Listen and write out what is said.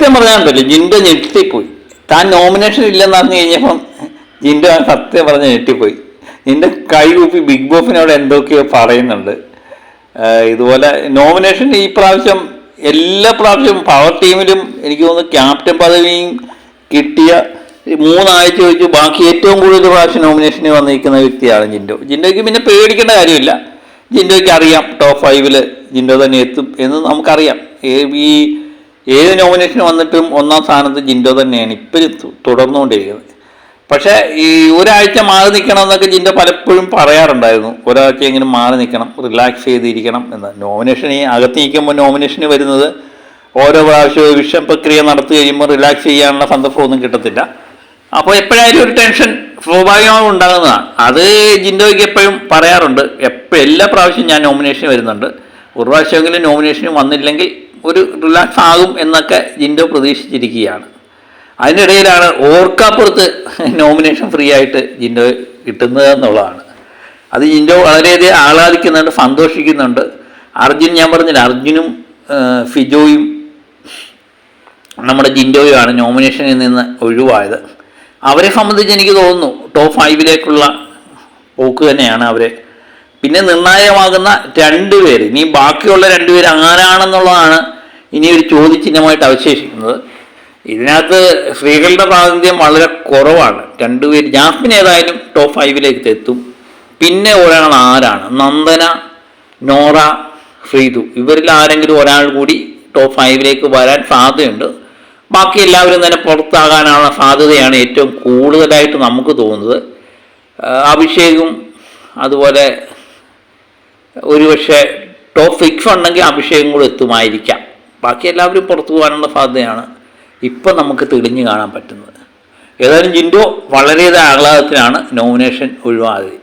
സത്യം പറയാനുണ്ടല്ലോ ജിൻഡോ ഞെട്ടിപ്പോയി. താൻ നോമിനേഷൻ ഇല്ലെന്ന് അറിഞ്ഞു കഴിഞ്ഞപ്പം ജിൻഡോ സത്യം പറഞ്ഞ് ഞെട്ടിപ്പോയി. നിന്റെ കൈകൂപ്പി ബിഗ് ബോസിനോട് എന്തൊക്കെയോ പറയുന്നുണ്ട്. ഇതുപോലെ നോമിനേഷൻ ഈ പ്രാവശ്യം എല്ലാ പ്രാവശ്യവും പവർ ടീമിലും എനിക്ക് തോന്നുന്നു ക്യാപ്റ്റൻ പദവിയും കിട്ടിയ മൂന്നാഴ്ച വെച്ച് ബാക്കി ഏറ്റവും കൂടുതൽ പ്രാവശ്യം നോമിനേഷന് വന്നിരിക്കുന്ന വ്യക്തിയാണ് ജിൻഡോ. ജിൻഡോയ്ക്ക് പിന്നെ പേടിക്കേണ്ട കാര്യമില്ല. ജിൻഡോയ്ക്ക് അറിയാം ടോപ്പ് ഫൈവിൽ ജിൻഡോ തന്നെ എത്തും എന്ന് നമുക്കറിയാം. ഈ ഏത് നോമിനേഷൻ വന്നിട്ടും ഒന്നാം സ്ഥാനത്ത് ജിൻഡോ തന്നെയാണ് ഇപ്പോഴും തുടർന്നുകൊണ്ടിരിക്കുന്നത്. പക്ഷേ ഈ ഒരാഴ്ച മാറി നിൽക്കണം എന്നൊക്കെ ജിൻഡോ പലപ്പോഴും പറയാറുണ്ടായിരുന്നു. ഒരാഴ്ച എങ്ങനെ മാറി നിൽക്കണം റിലാക്സ് ചെയ്തിരിക്കണം എന്ന് നോമിനേഷൻ ഈ അകത്ത് നിൽക്കുമ്പോൾ നോമിനേഷന് വരുന്നത് ഓരോ പ്രാവശ്യവും വിഷം പ്രക്രിയ നടത്തി കഴിയുമ്പോൾ റിലാക്സ് ചെയ്യാനുള്ള സന്ദർഭമൊന്നും കിട്ടത്തില്ല. അപ്പോൾ എപ്പോഴായാലും ഒരു ടെൻഷൻ സ്വാഭാവികമായും ഉണ്ടാകുന്നതാണ്. അത് ജിൻഡോയ്ക്ക് എപ്പോഴും പറയാറുണ്ട്. എപ്പോൾ എല്ലാ പ്രാവശ്യവും ഞാൻ നോമിനേഷൻ വരുന്നുണ്ട്. ഒരു പ്രാവശ്യമെങ്കിലും നോമിനേഷന് വന്നില്ലെങ്കിൽ ഒരു റിലാക്സ് ആകും എന്നൊക്കെ ജിൻഡോ പ്രതീക്ഷിച്ചിരിക്കുകയാണ്. അതിനിടയിലാണ് ഓർക്കാപ്പുറത്ത് നോമിനേഷൻ ഫ്രീ ആയിട്ട് ജിൻഡോ കിട്ടുന്നത് എന്നുള്ളതാണ്. അത് ജിൻഡോ വളരെയധികം ആഹ്ലാദിക്കുന്നുണ്ട് സന്തോഷിക്കുന്നുണ്ട്. അർജുൻ ഞാൻ പറഞ്ഞില്ല അർജുനും ഫിജോയും നമ്മുടെ ജിൻഡോയുമാണ് നോമിനേഷനിൽ നിന്ന് ഒഴിവായത്. അവരെ സംബന്ധിച്ച് എനിക്ക് തോന്നുന്നു ടോപ്പ് ഫൈവിലേക്കുള്ള പോക്ക് തന്നെയാണ് അവരെ. പിന്നെ നിർണായകമാകുന്ന രണ്ടുപേര് ഇനി ബാക്കിയുള്ള രണ്ടുപേർ ആരാണെന്നുള്ളതാണ് ഇനി ഒരു ചോദ്യചിഹ്നമായിട്ട് അവശേഷിക്കുന്നത്. ഇതിനകത്ത് സ്ത്രീകളുടെ പ്രാതിനിധ്യം വളരെ കുറവാണ്. രണ്ടുപേര് ജാസ്മിൻ ഏതായാലും ടോപ്പ് ഫൈവിലേക്ക് എത്തും പിന്നെ ഒരാൾ ആരാണ്? നന്ദന നോറ ശ്രീതു. ഇവരിൽ ആരെങ്കിലും ഒരാൾ കൂടി ടോപ്പ് ഫൈവിലേക്ക് വരാൻ സാധ്യതയുണ്ട്. ബാക്കി എല്ലാവരും തന്നെ പുറത്താകാനുള്ള സാധ്യതയാണ് ഏറ്റവും കൂടുതലായിട്ട് നമുക്ക് തോന്നുന്നത്. അഭിഷേകും അതുപോലെ ഒരുപക്ഷെ ടോപ്പ് ഫിക്സ് ഉണ്ടെങ്കിൽ അഭിഷേകം കൂടെ എത്തുമായിരിക്കാം. ബാക്കി എല്ലാവരും പുറത്തു പോകാനുള്ള സാധ്യതയാണ് ഇപ്പം നമുക്ക് തെളിഞ്ഞു കാണാൻ പറ്റുന്നത്. ഏതായാലും ജിൻഡോ വളരെയധികം ആഹ്ലാദത്തിലാണ് നോമിനേഷൻ ഒഴിവായത്.